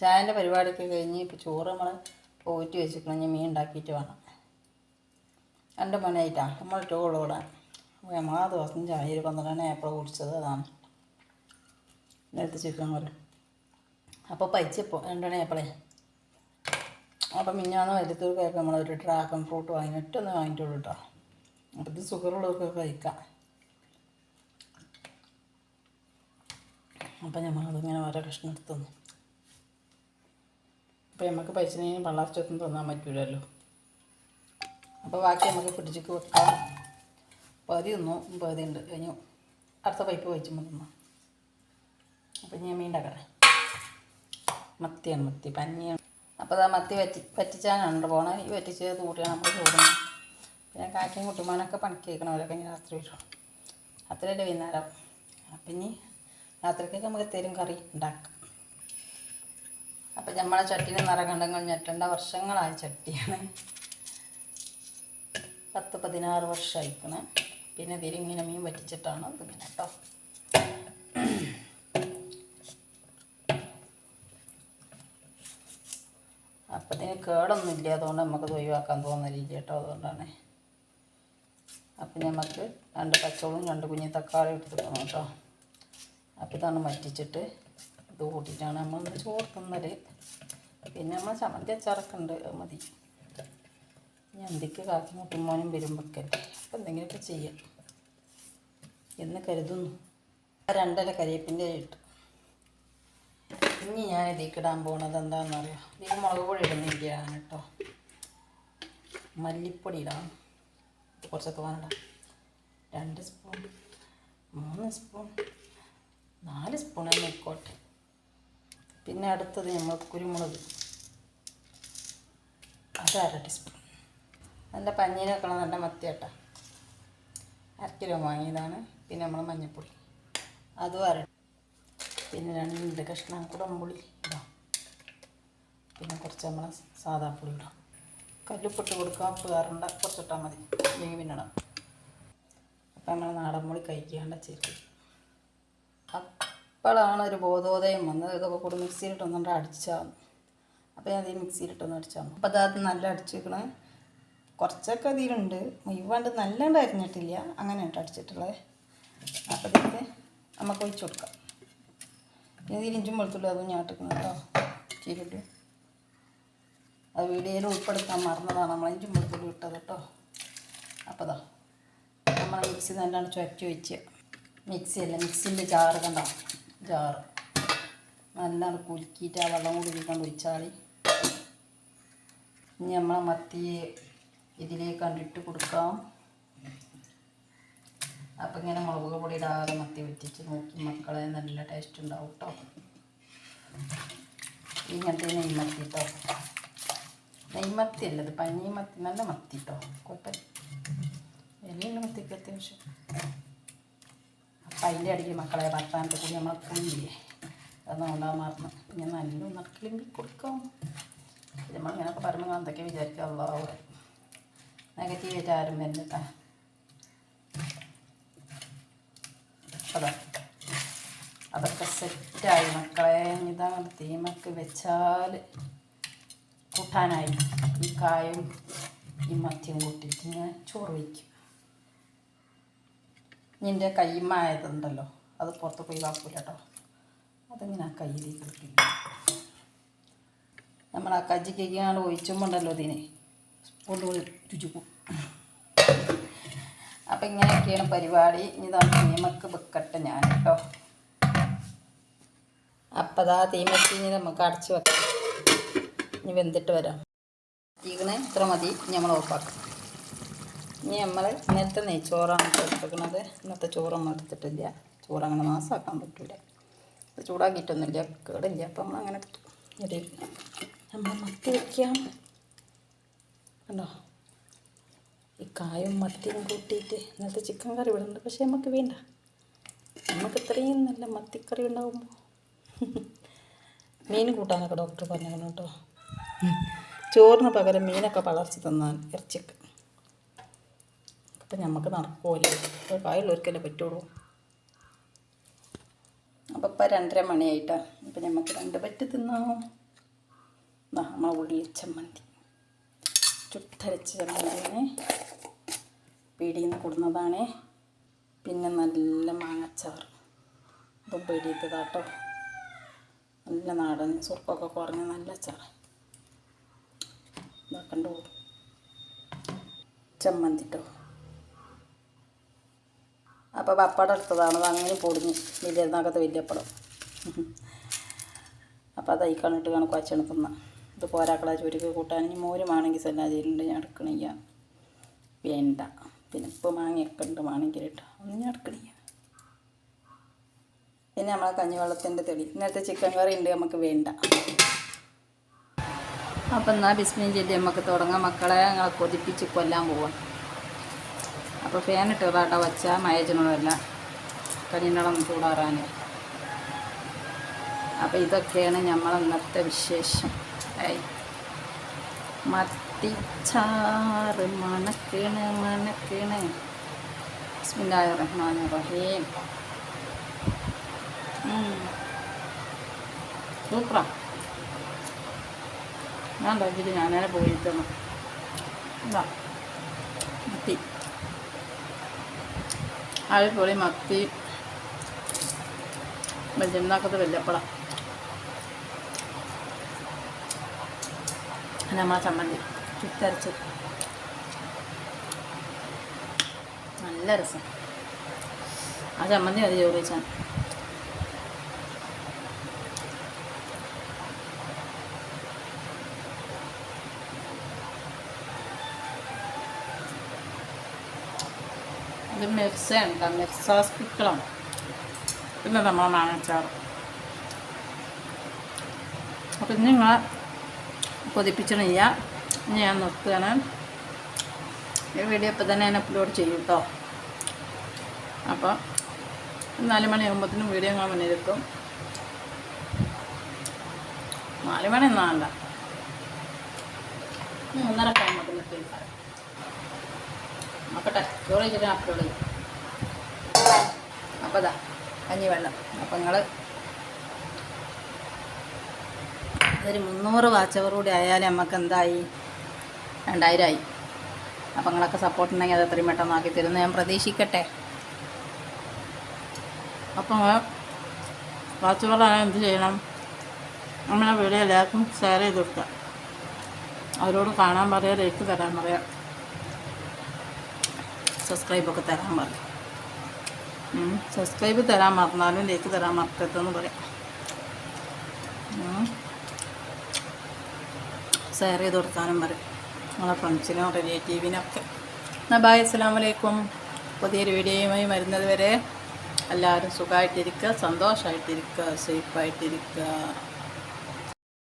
ചായന്റെ പരിപാടിയൊക്കെ കഴിഞ്ഞ് ഇപ്പോൾ ചോറ് നമ്മൾ ഊറ്റി വെച്ചിട്ടുണ്ട് ഞാൻ മീൻ ഉണ്ടാക്കിയിട്ട് വേണം. രണ്ട് മണിയായിട്ടാണ് നമ്മൾ കൂടാൻ അപ്പോൾ നമ്മൾ ദിവസം ചായ ഒരു പന്ത്രണ്ട് ഏപ്പളം കുടിച്ചത് അതാണ്. നേരത്തെ ചിക്കൻ പോലെ അപ്പോൾ പൈച്ചപ്പോൾ രണ്ടെണ്ണ ഏപ്പളേ അപ്പം മിഞ്ഞാന്ന് വലുത്തൂർക്കൊക്കെ നമ്മളൊരു ഡ്രാഗൺ ഫ്രൂട്ട് വാങ്ങി ഒറ്റൊന്ന് വാങ്ങിയിട്ടുള്ളൂ കേട്ടോ. അപ്പം ഇത് സുഖമുള്ളവർക്കൊക്കെ കഴിക്കാം. അപ്പം നമ്മളതിങ്ങനെ ഓരോ കഷ്ണം എടുത്തു അപ്പോൾ നമുക്ക് പൈസനെയും പള്ളാർച്ചൊന്നും തോന്നാൻ പറ്റൂലല്ലോ. അപ്പോൾ ബാക്കി നമുക്ക് ഫ്രിഡ്ജിക്ക് വെക്കാം. പതി തിന്നു പതി ഉണ്ട് കഴിഞ്ഞു. അടുത്ത പൈപ്പ് വെച്ചുമ്പോൾ തിന്നു. അപ്പം ഞാൻ മീൻ മത്തിയാണ് മത്തി പഞ്ഞിയാണ് അപ്പോൾ അതാ മത്തി വറ്റി വറ്റിച്ചാനുണ്ട് പോണേ. ഈ വറ്റിച്ചത് കൂട്ടിയാണ് നമ്മൾ ചൂടുന്നത്. പിന്നെ കാക്കയും കുട്ടിമാനൊക്കെ പണിക്ക് കേൾക്കണവരൊക്കെ ഇനി രാത്രി വരും. അത്രയല്ലേ വൈകുന്നേരം. അപ്പം ഇനി രാത്രിക്കൊക്കെ നമുക്ക് തരും കറി ഉണ്ടാക്കാം. അപ്പം നമ്മളെ ചട്ടിന് നിറകണ്ടങ്ങൾ ഞെട്ടേണ്ട വർഷങ്ങളായ ചട്ടിയാണ്. പത്ത് പതിനാറ് വർഷമായിക്കണ് പിന്നെ തിരിങ്ങനെ മീൻ വറ്റിച്ചിട്ടാണ് ഇതിങ്ങനെ കേട്ടോ അപ്പം ഇതിന് കേടൊന്നും ഇല്ല അതുകൊണ്ട് നമുക്കത് ഒഴിവാക്കാൻ തോന്നുന്നില്ല കേട്ടോ അതുകൊണ്ടാണ്. അപ്പം നമുക്ക് രണ്ട് പച്ചവളും രണ്ട് കുഞ്ഞി തക്കാളി എടുത്തിടണം കേട്ടോ അപ്പം ഇതാണ് വറ്റിച്ചിട്ട് ഇത് കൂട്ടിയിട്ടാണ് നമ്മൾ ചോറ് തിന്നൽ പിന്നെ നമ്മൾ ചമ്മന്തി അച്ചാറൊക്കെ മതി. ഇനി അന്തിക്ക് കാക്കി മുട്ടുമോനും വരുമ്പോഴൊക്കെ അപ്പം എന്തെങ്കിലുമൊക്കെ ചെയ്യാം. എന്ന് കരുതുന്നു. രണ്ടര കരിയേപ്പിന്റെ ഇട്ടു. ഇനി ഞാൻ ഇതിലേക്ക് ഇടാൻ പോകുന്നത് എന്താണെന്ന് അറിയാം? ഇതിൽ മുളക് പൊടി ഇടുന്നില്ല കേട്ടോ. മല്ലിപ്പൊടി ഇടാം കുറച്ചൊക്കെ കുറച്ച് തോന്നിടാം രണ്ട് സ്പൂൺ മൂന്ന് സ്പൂൺ നാല് സ്പൂൺ തന്നെ ആയിക്കോട്ടെ പിന്നെ അടുത്തത് നമ്മൾ കുരുമുളക്. അത് അര ടീസ്പൂൺ നല്ല പഞ്ഞീനൊക്കെ നല്ല മത്തിയട്ട. അര കിലോ വാങ്ങിയതാണ്. പിന്നെ നമ്മൾ മഞ്ഞൾപ്പൊടി അതും അര പിന്നെ രണ്ട് കഷ്ണം കുടംപുളി ഇടാം. പിന്നെ കുറച്ച് നമ്മൾ സാധാ പുളി ഇടാം. കല്ലുപ്പിട്ട് കൊടുക്കുക. ഉപ്പ് കുറച്ചിട്ടാൽ മതി. ഇടാം. അപ്പം നമ്മൾ നാടൻ പുളി കഴിക്കാണ്ട് ചേർക്കും അപ്പോഴാണ് ഒരു ബോധോദയം വന്നത്. ഇതൊക്കെ കൂടി മിക്സിയിലിട്ടൊന്നുകൊണ്ട് അടിച്ചാൽ അപ്പോൾ ഞാൻ ഈ മിക്സിയിലിട്ടൊന്ന് അടിച്ചാൽ അപ്പോൾ അത് നല്ല അടിച്ചിരിക്കണേ കുറച്ചൊക്കെ ഇതിലുണ്ട്. മുഴുവണ്ട് നല്ലണ്ട് അരിഞ്ഞിട്ടില്ല. അങ്ങനെ കേട്ടോ അടിച്ചിട്ടുള്ളത് അപ്പോൾ ഇതിലേക്ക് നമുക്ക് ഒഴിച്ച് കൊടുക്കാം. ഇതിൽ ഇഞ്ചും വെളുത്തുള്ളി അതും ഞാട്ടിക്കണം കേട്ടോ. ചീരുള്ളി അത് വീഡിയോയിൽ ഉൾപ്പെടുത്താൻ മറന്നതാണ് നമ്മൾ ഇഞ്ചും വെളുത്തുള്ളി ഇട്ടത് കേട്ടോ. അപ്പോൾ അതാ നമ്മൾ മിക്സി നല്ലോണം ചുരറ്റി വെച്ച്. മിക്സി അല്ല മിക്സിന്റെ ജാറ് കണ്ടോ? ജാറ് നല്ലോണം കുലുക്കിയിട്ട് ആ വെള്ളം കൂടി ഇതിക്കൊണ്ട് ഒഴിച്ചാൽ ഇനി നമ്മൾ മത്തി ഇതിലേക്ക് കണ്ടിട്ട് കൊടുക്കാം. അപ്പം ഇങ്ങനെ മുളക് പൊടി ഇടാതെ മത്തി വെറ്റിച്ച് നോക്കി മക്കളെ നല്ല ടേസ്റ്റ് ഉണ്ടാവും കേട്ടോ ഇങ്ങനത്തെ നെയ്മത്തി കേട്ടോ നെയ്മത്തി അല്ലത് പഞ്ഞി മത്തി നല്ല മത്തി കേട്ടോ കുഴപ്പമില്ല എല്ലാം മത്തിക്ക് അത്യാവശ്യം. അതിന്റെ ഇടയ്ക്ക് മക്കളെ ഭർത്താനത്തെ കൂടി നമ്മളെ കുഞ്ഞില്ലേ. അതൊന്നും ഉണ്ടാകാൻ മാറണം ഇങ്ങനെ നല്ല നക്കിളിമ്പി കൊടുക്കാം. നമ്മളിങ്ങനെയൊക്കെ പറയുമ്പോൾ എന്തൊക്കെ വിചാരിക്കുക അള്ളാഹു നെഗറ്റീവായിട്ട് ആരും വരുന്നിട്ടാ അതാ. അതൊക്കെ സെറ്റായി മക്കളെ. ഇതാണ് തീമക്ക് വെച്ചാൽ കൂട്ടാനായി. ഈ കായും ഈ മത്തിയും കൂട്ടിയിട്ട് ഞാൻ ചോറ് വയ്ക്കും നിന്റെ കൈമായതുണ്ടല്ലോ അത് പുറത്ത് പോയി വാക്കൂല കേട്ടോ അതിങ്ങനെ കയ്യിലേക്ക് കിട്ടില്ല നമ്മൾ ആ കജ്ജിക്കാണ്ട് ഒഴിച്ചുമ്പോണ്ടല്ലോ ഇതിന്. സ്പൂൺ രുചിക്കും. അപ്പം ഇങ്ങനെയൊക്കെയാണ് പരിപാടി. ഇതാണ് തീമക്ക് വെക്കട്ടെ ഞാൻ കേട്ടോ അപ്പം അതാ തീമക്ക് ഇനി നമുക്ക് അടച്ച് വെക്കാം. ഇനി വെന്തിട്ട് വരാം. തീകണേ ഇത്ര മതി. നമ്മൾ ഓഫാക്കാം ഇനി നമ്മൾ ഇന്നത്തെ നെയ്ച്ചോറാണ് എടുക്കുന്നത് ഇന്നത്തെ ചോറൊന്നും എടുത്തിട്ടില്ല. ചോറ് അങ്ങനെ മാസമാക്കാൻ പറ്റില്ല ഇത് ചൂടാക്കിയിട്ടൊന്നുമില്ല കേടില്ല. അപ്പം നമ്മൾ അങ്ങനെ നമ്മൾ മത്തി വയ്ക്കാം കണ്ടോ? ഈ കായും മത്തിയും കൂട്ടിയിട്ട് ഇന്നത്തെ ചിക്കൻ കറി ഇവിടെ പക്ഷേ നമുക്ക് വേണ്ട. നമുക്ക് ഇത്രയും നല്ല മത്തിക്കറി ഉണ്ടാകുമ്പോൾ മീൻ കൂട്ടാനൊക്കെ ഡോക്ടർ പറഞ്ഞിരുന്നു കേട്ടോ. ചോറിന് പകരം മീനൊക്കെ വളർച്ച തന്നാൽ ഇറച്ചിക്ക് അപ്പം നമുക്ക് നടക്കുമല്ലോ കായുള്ളവർക്കല്ലേ പറ്റുള്ളൂ. അപ്പം ഇപ്പം രണ്ടര മണിയായിട്ടാണ് അപ്പം നമുക്ക് രണ്ട് പറ്റ് തിന്നാം. നമ്മളെ ഉള്ളി ചമ്മന്തി. ചുട്ടരച്ച ചമ്മന്തിനെ പീടിയിൽ നിന്ന് കൊടുന്നതാണ്. പിന്നെ നല്ല മാങ്ങച്ചാറ്. അതും പീടിയത്തതാട്ടോ നല്ല നാടൻ സുർക്കൊക്കെ കുറഞ്ഞ നല്ല അച്ചാറ്. ഇതാക്കണ്ടോ ചമ്മന്തി കേട്ടോ അപ്പോൾ പപ്പടം എടുത്തതാണ്. അത് അങ്ങനെ പൊടിഞ്ഞു വലിയ വലിയപ്പടം. അപ്പോൾ അത് അയക്കാണിട്ട് കണക്ക് വച്ചാണ് തിന്ന. ഇത് പോരാക്കള ചുരുക്ക് കൂട്ടാൻ ഇനി മോരുമാണെങ്കിൽ സല്ലാതിയിലുണ്ട് ഞാൻ എടുക്കണില്ല. വേണ്ട. പിന്നെ ഇപ്പോൾ മാങ്ങയൊക്കെ ഉണ്ട് മാണെങ്കിൽ കേട്ടോ ഒന്നും ഞാൻ എടുക്കണില്ല. പിന്നെ നമ്മളെ കഞ്ഞിവെള്ളത്തിന്റെ തെളി. ഇന്നത്തെ ചിക്കൻ കറി ഉണ്ട് നമുക്ക് വേണ്ട. അപ്പം എന്നാൽ ബിസ്മിൻ ചെല്ലി നമുക്ക് തുടങ്ങാം. മക്കളെ ഞങ്ങളെ കൊതിപ്പിച്ച് കൊല്ലാൻ പോവാം. അപ്പോൾ ഫാൻ ഇട്ടതാട്ടോ വച്ചാൽ മയജനമല്ല കഞ്ഞിനളം ചൂടാറാൻ. അപ്പോൾ ഇതൊക്കെയാണ് നമ്മൾ ഇന്നത്തെ വിശേഷം. ഏയ് മത്തിച്ചാറ് മണക്കിണ് മണക്കിണ്. ബിസ്മില്ലാഹി റഹ്മാൻ റഹീം സൂപ്പറാ. ഞാൻ ഉണ്ടാക്കിയിട്ട് ഞാനേ പോയിത്തണം എന്താ മത്തി അടിപൊളി മത്തി. വെല്ലുന്നാക്കത്തെ വെല്ലപ്പള നമ്മളെ ചമ്മന്തി. ചുറ്റരച്ച് നല്ല രസം. ആ ചമ്മന്തി മതി ചോറ് ഇത് മിക്സയാണ് കേട്ടോ. മിക്സ സ്പിക്കിളാണ് പിന്നെ നമ്മൾ മാങ്ങച്ചാറ്. അപ്പം ഇന്ന് നിങ്ങളെ കൊതിപ്പിച്ചണില്ല ഇനി ഞാൻ നിർത്തുകയാണ്. ഈ വീഡിയോ ഇപ്പം തന്നെ ഞാൻ അപ്ലോഡ് ചെയ്യും കേട്ടോ അപ്പോൾ നാല് മണിയാകുമ്പോഴത്തേനും വീഡിയോ ഞാൻ മുന്നിലെത്തും. നാല് മണി ഒന്നും വേണ്ട മൂന്നര എത്തിക്കാം നോക്കട്ടെ ചോറ് വെച്ചിട്ട് ചെയ്യും അപ്പോൾ കഞ്ഞി വെള്ളം. അപ്പം നിങ്ങൾ അതൊരു മുന്നൂറ് വാച്ചവർ കൂടി ആയാലും നമുക്ക് എന്തായി? രണ്ടായിരമായി അപ്പം നിങ്ങളൊക്കെ സപ്പോർട്ട് ഉണ്ടെങ്കിൽ അത് എത്രയും പെട്ടെന്ന് ആക്കി തരുമെന്ന് ഞാൻ പ്രതീക്ഷിക്കട്ടെ. അപ്പം വാച്ചവറായ എന്ത് ചെയ്യണം? നമ്മളെ വീഡിയോ എല്ലാവർക്കും ഷെയർ ചെയ്ത് കൊടുക്കുക. അവരോട് കാണാൻ പറയാം ലൈക്ക് തരാൻ പറയാം. സബ്സ്ക്രൈബൊക്കെ തരാൻ പറയും. സബ്സ്ക്രൈബ് തരാൻ മറന്നാലും ലേക്ക് തരാൻ മറക്കരുതെന്ന് പറയാം. ഷെയർ ചെയ്ത് കൊടുക്കാനും പറയും നമ്മളെ ഫ്രണ്ട്സിനും റിലേറ്റീവിനൊക്കെ എന്നാൽ ബായ് അസ്സാം വലൈക്കും പുതിയൊരു വീഡിയോയുമായി വരുന്നത് വരെ എല്ലാവരും സുഖമായിട്ടിരിക്കുക സന്തോഷമായിട്ടിരിക്കുക സേഫായിട്ടിരിക്കുക